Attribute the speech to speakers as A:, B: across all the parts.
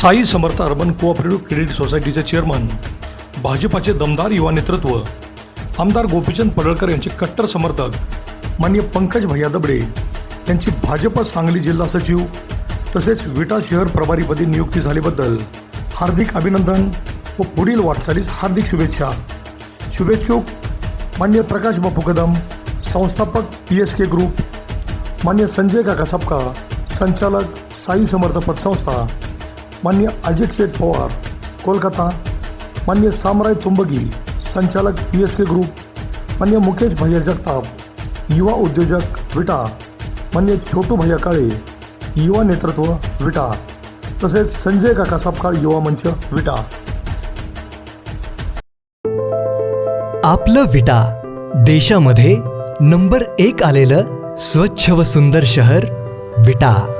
A: Sai Samarth urban cooperative credit सोसायटीचे chairman भाजपाचे दमदार युवा नेतृत्व आमदार गोपीचंद पडळकर यांचे कट्टर समर्थक माननीय पंकज भैया दबडे यांची भाजप सांगली जिल्हा सचिव तसेच विटा शहर प्रभारीपदी नियुक्ती झाल्याबद्दल हार्दिक अभिनंदन व पुढील वाटचालीस हार्दिक शुभेच्छा. शुभेच्छुक मान्य प्रकाश बापू कदम संस्थापक पी एस के ग्रुप मान्य संजय काका सपका संचालक साई समर्थ पतसंस्था मान्य अजित शेठ पवार कोलकाता. मान्य सामराय तुंबगी संचालक पी एस के ग्रुप. मान्य मुकेश भैया जगताप युवा उद्योजक विटा. मान्य छोटू भैया काळे युवा नेतृत्व विटा. तसेच संजय काका सापकाळ युवा मंच विटा.
B: आपलं विटा. देशामध्ये नंबर एक आलेलं स्वच्छ व सुंदर शहर विटा.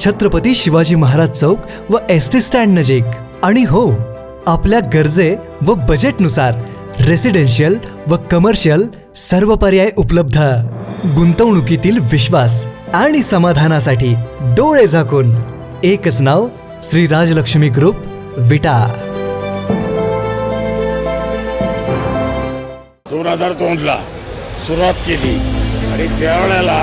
B: छत्रपती शिवाजी महाराज चौक व एस टी स्टँड नजीक. आणि हो आपल्या गरजे व बजेटनुसार रेसिडेन्शियल व कमर्शियल सर्व पर्याय उपलब्ध. गुंतवणुकीतील विश्वास आणि समाधानासाठी डोळे झाकून. एकच नाव श्री राजलक्ष्मी ग्रुप विटा.
C: दोन हजार दोनला सुरुवात केली. आणि त्यावेळेला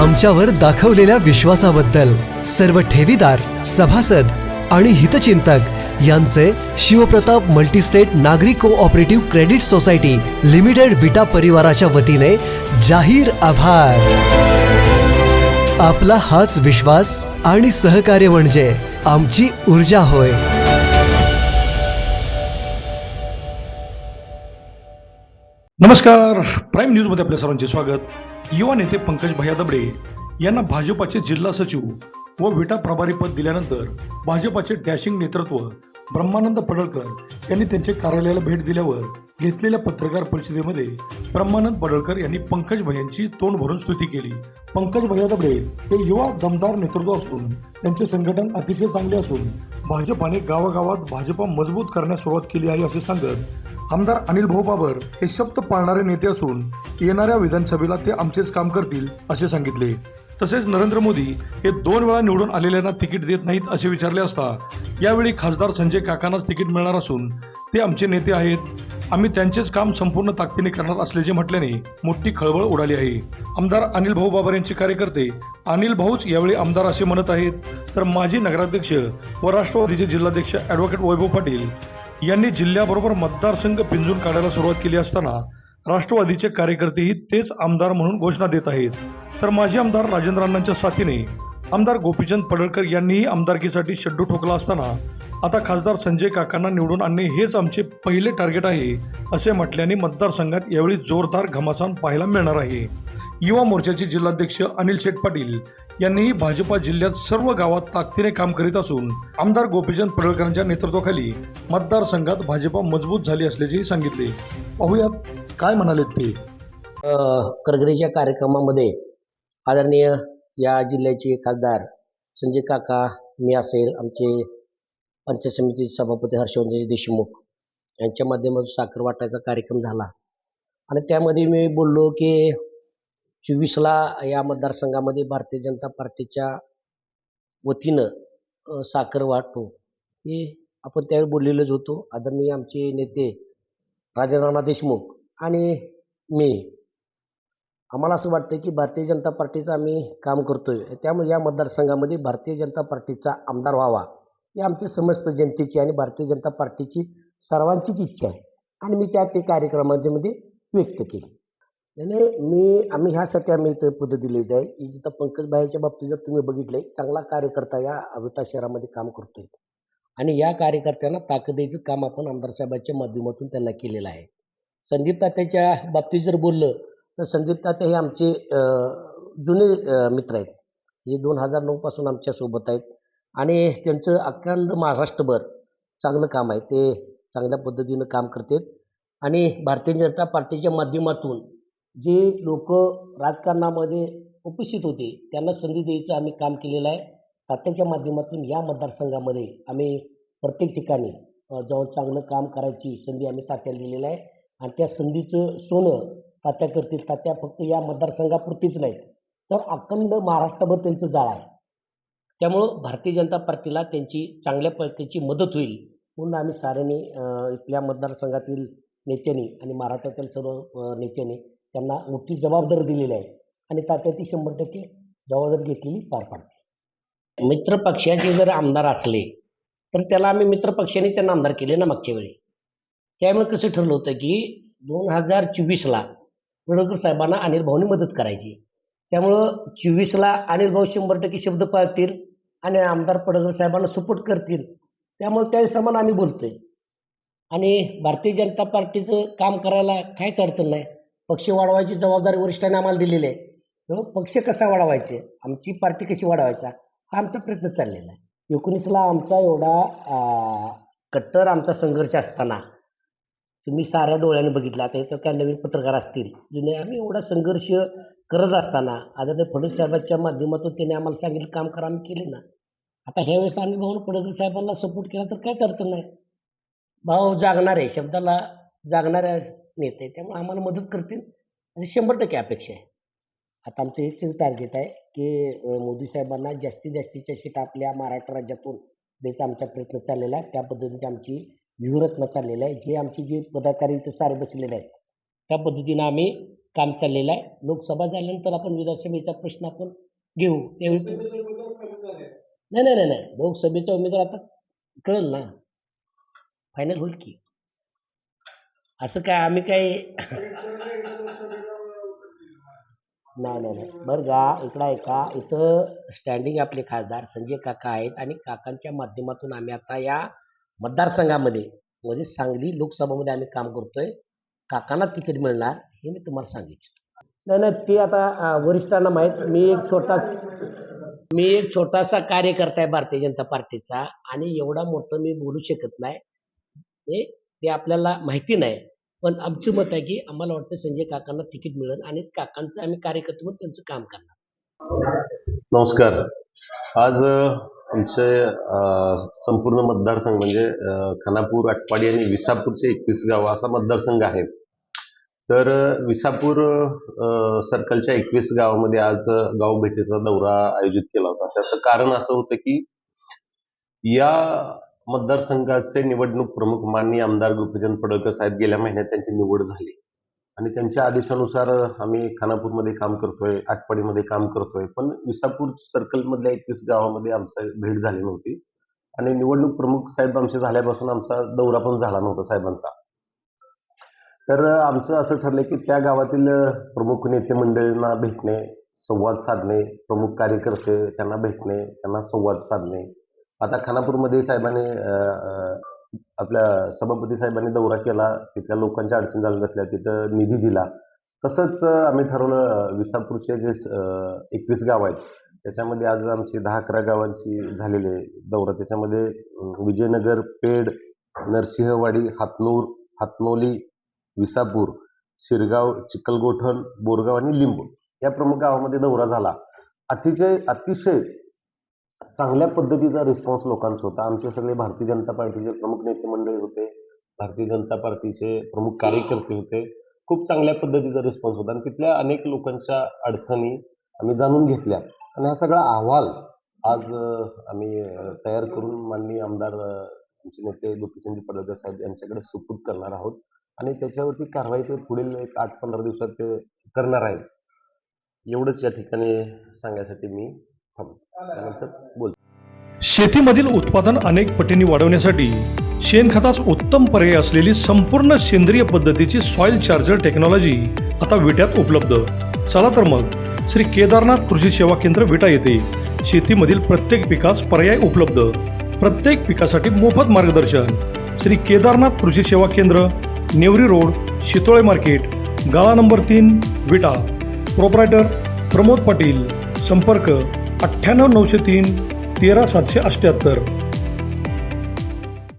B: आमच्यावर दाखवलेल्या विश्वासाबद्दल सर्व ठेवीदार सभासद आणि हितचिंतक यांचे शिवप्रताप मल्टीस्टेट नागरी cooperative credit society limited Vita परिवाराच्या वतीने जाहीर आभार. आपला हाच विश्वास आणि सहकार्य म्हणजे आमची ऊर्जा होय.
A: नमस्कार. प्राईम न्यूजमध्ये आपल्या सर्वांचे स्वागत. युवा नेते पंकज भैया दबडे यांना भाजपाचे जिल्हा सचिव व विटा प्रभारी पद दिल्यानंतर भाजपाचे डॅशिंग नेतृत्व ब्रह्मानंद पडळकर यांनी त्यांच्या कार्यालयाला भेट दिल्यावर घेतलेल्या पत्रकार परिषदेमध्ये ब्रह्मानंद पडळकर यांनी पंकज भैयांची तोंड भरून स्तुती केली. पंकज भैया दबडे हे युवा दमदार नेतृत्व असून त्यांचे संघटन अतिशय चांगले असून भाजपाने गावागावात भाजपा मजबूत करण्यास सुरुवात केली आहे असे सांगत आमदार अनिल भाऊ बाबर हे शब्द पाळणारे नेते असून येणाऱ्या विधानसभेला ते आमचेच काम करतील असे सांगितले. तसेच नरेंद्र मोदी हे दोन वेळा निवडून आलेल्यांना तिकीट देत नाहीत असे विचारले असता यावेळी खासदार संजय काकांनाच तिकीट मिळणार असून ते आमचे नेते आहेत. आम्ही त्यांचेच काम संपूर्ण ताकदीने करणार असल्याचे म्हटल्याने मोठी खळबळ उडाली आहे. आमदार अनिल भाऊ बाबर यांचे कार्यकर्ते अनिल भाऊच यावेळी आमदार असे म्हणत आहेत. तर माजी नगराध्यक्ष व राष्ट्रवादीचे जिल्हाध्यक्ष ॲडव्होकेट वैभव पाटील यांनी जिल्ह्याबरोबर मतदारसंघ पिंजून काढायला सुरुवात केली असताना राष्ट्रवादीचे कार्यकर्तेही तेच आमदार म्हणून घोषणा देत आहेत. तर माजी आमदार राजेंद्र अण्णांच्या साथीने आमदार गोपीचंद पडळकर यांनीही आमदारकीसाठी शड्डू ठोकला असताना आता खासदार संजय काकांना निवडून आणणे हेच आमचे पहिले टार्गेट आहे असे म्हटल्याने मतदारसंघात यावेळी जोरदार घमासान पाहायला मिळणार आहे. युवा मोर्चाचे जिल्हाध्यक्ष अनिल शेठ पाटील यांनीही भाजपा जिल्ह्यात सर्व गावात ताकदीने काम करीत असून आमदार गोपीचंद पडळकरांच्या नेतृत्वाखाली मतदारसंघात भाजपा मजबूत झाली असल्याचेही सांगितले. पाहुयात काय म्हणाले ते?
D: अ, कार्यक्रमामध्ये आदरणीय या जिल्ह्याचे खासदार संजय काका मी असेल आमचे पंचायत समितीचे सभापती हर्षवर्धनजी देशमुख यांच्या माध्यमातून साखर वाटायचा कार्यक्रम झाला. आणि त्यामध्ये मी बोललो की चोवीसला या मतदारसंघामध्ये भारतीय जनता पार्टीच्या वतीनं साखर वाटतो हे आपण त्यावेळी बोललेलोच होतो. आदरणीय आमचे नेते राजेंद्रनाथ देशमुख आणि मी. आम्हाला असं वाटतं की भारतीय जनता पार्टीचं आम्ही काम करतोय. त्यामुळे या मतदारसंघामध्ये भारतीय जनता पार्टीचा आमदार व्हावा ही आमची समस्त जनतेची आणि भारतीय जनता पार्टीची सर्वांचीच इच्छा आहे. आणि मी त्या ते कार्यक्रमामध्ये व्यक्त केली. नाही मी आम्ही ह्यासाठी आम्ही इथं पद दिलेली आहे की जिथं पंकजबाईच्या बाबतीत जर तुम्ही बघितलंय चांगला कार्यकर्ता या विटा शहरामध्ये काम करतोय. आणि या कार्यकर्त्यांना ताकदीचं काम आपण आमदार साहेबांच्या माध्यमातून त्यांना केलेलं आहे. संदीप तात्याच्या बाबतीत जर बोललं तर संदीप तात्या हे आमचे जुने मित्र आहेत. हे दोन हजार नऊपासून आमच्यासोबत आहेत. आणि त्यांचं अखंड महाराष्ट्रभर चांगलं काम आहे. ते चांगल्या पद्धतीनं काम करतात. आणि भारतीय जनता पार्टीच्या माध्यमातून जे लोक राजकारणामध्ये उपस्थित होते त्यांना संधी द्यायचं आम्ही काम केलेलं आहे. तात्याच्या माध्यमातून या मतदारसंघामध्ये आम्ही प्रत्येक ठिकाणी जाऊन चांगलं काम करायची संधी आम्ही तात्याला दिलेलं आहे. आणि त्या संधीचं सोनं तात्या करतील तात्या फक्त या मतदारसंघापुरतीच नाही तर अखंड महाराष्ट्रभर त्यांचं जाळ आहे. त्यामुळं भारतीय जनता पार्टीला त्यांची चांगल्या प्रकारची मदत होईल म्हणून आम्ही साऱ्यांनी इथल्या मतदारसंघातील नेत्यांनी आणि महाराष्ट्रातील सर्व नेत्यांनी त्यांना मोठी जबाबदारी दिलेली आहे आणि तात्या ती शंभर टक्के जबाबदारी घेतलेली पार पाडते. मित्र पक्षाचे जर आमदार असले तर त्याला आम्ही मित्र पक्षाने त्यांना आमदार केले ना मागच्या वेळी. त्यामुळे कसं ठरलं होतं की दोन हजार चोवीसला पडळकर साहेबांना अनिल भाऊनी मदत करायची. त्यामुळं चोवीसला अनिल भाऊ शंभर टक्के शब्द पाळतील आणि आमदार पडळकर साहेबांना सपोर्ट करतील. त्यामुळे त्या समान आम्ही बोलतोय. आणि भारतीय जनता पार्टीचं काम करायला काहीच अडचण नाही. पक्ष वाढवायची जबाबदारी वरिष्ठांनी आम्हाला दिलेली आहे. त्यामुळे पक्ष कसा वाढवायचे? आमची पार्टी कशी वाढवायचा? हा आमचा प्रयत्न चाललेला आहे. एकोणीसला आमचा एवढा कट्टर आमचा संघर्ष असताना तुम्ही साऱ्या डोळ्याने बघितला. आता इथं काय नवीन पत्रकार असतील. जुने आम्ही एवढा संघर्ष करत असताना आदरणीय फडणवीस साहेबांच्या माध्यमातून त्याने आम्हाला सांगितलं काम करा आम्ही केले ना. आता ह्या वेळेस आम्ही भाऊ फडणवीस साहेबांना सपोर्ट केला तर काहीच अडचण नाही. भाऊ जागणार आहे शब्दाला जागणाऱ्या नेते त्यामुळे आम्हाला मदत करतील. अशी शंभर टक्के अपेक्षा आहे. आता आमचं हेच टार्गेट आहे की मोदी साहेबांना जास्तीत जास्तीच्या सीट आपल्या महाराष्ट्र राज्यातून द्यायचा आमचा प्रयत्न चाललेला आहे. त्या पद्धतीची आमची व्यूहरचना चाललेली आहे. जे आमचे जे पदाधिकारी इथे सारे बसलेले आहेत त्या पद्धतीनं आम्ही काम चाललेलं आहे. लोकसभा झाल्यानंतर आपण विधानसभेचा प्रश्न आपण घेऊ. त्यावेळी नाही नाही नाही नाही. लोकसभेचा उमेदवार आता कळेल ना. फायनल होईल की. असं काय आम्ही काय नाही नाही नाही. बरं का इकडं ऐका इथं स्टँडिंग आपले खासदार संजय काका आहेत आणि काकांच्या माध्यमातून आम्ही आता या मतदारसंघामध्ये म्हणजे सांगली लोकसभामध्ये आम्ही काम करतोय. काकांना तिकीट मिळणार हे मी तुम्हाला सांगितलं नाही नाही ते आता वरिष्ठांना माहीत. मी एक छोटा मी एक छोटासा कार्यकर्ता आहे भारतीय जनता पार्टीचा आणि एवढा मोठं मी बोलू शकत नाही. ते आपल्याला माहिती नाही. पण आमचं मत आहे की आम्हाला वाटतं संजय काकांना तिकीट मिळेल आणि काकांचं आम्ही कार्यकर्ते म्हणून त्यांचं काम करणार.
E: नमस्कार. आज आमचे संपूर्ण मतदारसंघ म्हणजे खानापूर आटपाडी आणि विसापूरचे एकवीस गाव असा मतदारसंघ आहे. तर विसापूर सर्कलच्या एकवीस गावामध्ये आज गाव भेटीचा दौरा आयोजित केला होता. त्याचं कारण असं होतं की या मतदारसंघाचे निवडणूक प्रमुख माननीय आमदार गोपीचंद पडळकर साहेब गेल्या महिन्यात त्यांची निवड झाली. आणि त्यांच्या आदेशानुसार आम्ही खानापूरमध्ये काम करतोय आटपाडीमध्ये काम करतोय. पण विसापूर सर्कलमधल्या एकवीस गावामध्ये आमचं भेट झाली नव्हती. आणि निवडणूक प्रमुख साहेब आमचे झाल्यापासून आमचा दौरा पण झाला नव्हता साहेबांचा. तर आमचं असं ठरलं की त्या गावातील प्रमुख नेते मंडळींना भेटणे संवाद साधणे प्रमुख कार्यकर्ते त्यांना भेटणे त्यांना संवाद साधणे आता खानापूरमध्ये साहेबांनी आपल्या सभापती साहेबांनी दौरा केला तिथल्या लोकांच्या अडचण जाणून घेतल्या तिथं निधी दिला. तसंच आम्ही ठरवलं विसापूरचे जे एकवीस गाव आहेत त्याच्यामध्ये आज आमची दहा अकरा गावांची झालेली आहे दौरा. त्याच्यामध्ये विजयनगर पेड नरसिंहवाडी हातनूर हातनोली विसापूर शिरगाव चिखलगोठण बोरगाव आणि लिंबू या प्रमुख गावामध्ये दौरा झाला. अतिशय अतिशय चांगल्या पद्धतीचा रिस्पॉन्स लोकांचा होता. आमचे सगळे भारतीय जनता पार्टीचे प्रमुख नेते मंडळी होते. भारतीय जनता पार्टीचे प्रमुख कार्यकर्ते होते. खूप चांगल्या पद्धतीचा रिस्पॉन्स होता. आणि तिथल्या अनेक लोकांच्या अडचणी आम्ही जाणून घेतल्या. आणि हा सगळा अहवाल आज आम्ही तयार करून माननीय आमदार आमचे नेते गोपीचंद पडळकर साहेब यांच्याकडे सुपूर्द करणार आहोत. आणि त्याच्यावरती कारवाई ते पुढील एक आठ पंधरा दिवसात ते करणार आहेत. एवढंच या ठिकाणी सांगण्यासाठी मी बोल.
A: शेतीमधील उत्पादन अनेक पटींनी वाढवण्यासाठी शेणखतास उत्तम पर्याय असलेली संपूर्ण सेंद्रिय पद्धतीची सॉइल चार्जर टेक्नॉलॉजी आता विट्यात उपलब्ध. चला तर मग श्री केदारनाथ कृषी सेवा केंद्र विटा येथे शेतीमधील प्रत्येक पिकास पर्याय उपलब्ध. प्रत्येक पिकासाठी मोफत मार्गदर्शन. श्री केदारनाथ कृषी सेवा केंद्र नेवरी रोड शितोळे मार्केट गाळा नंबर तीन विटा. प्रोप्रायटर प्रमोद पाटील. संपर्क अठ्ठ्याण्णव नऊशे तीन तेरा सातशे अठ्ठ्याहत्तर.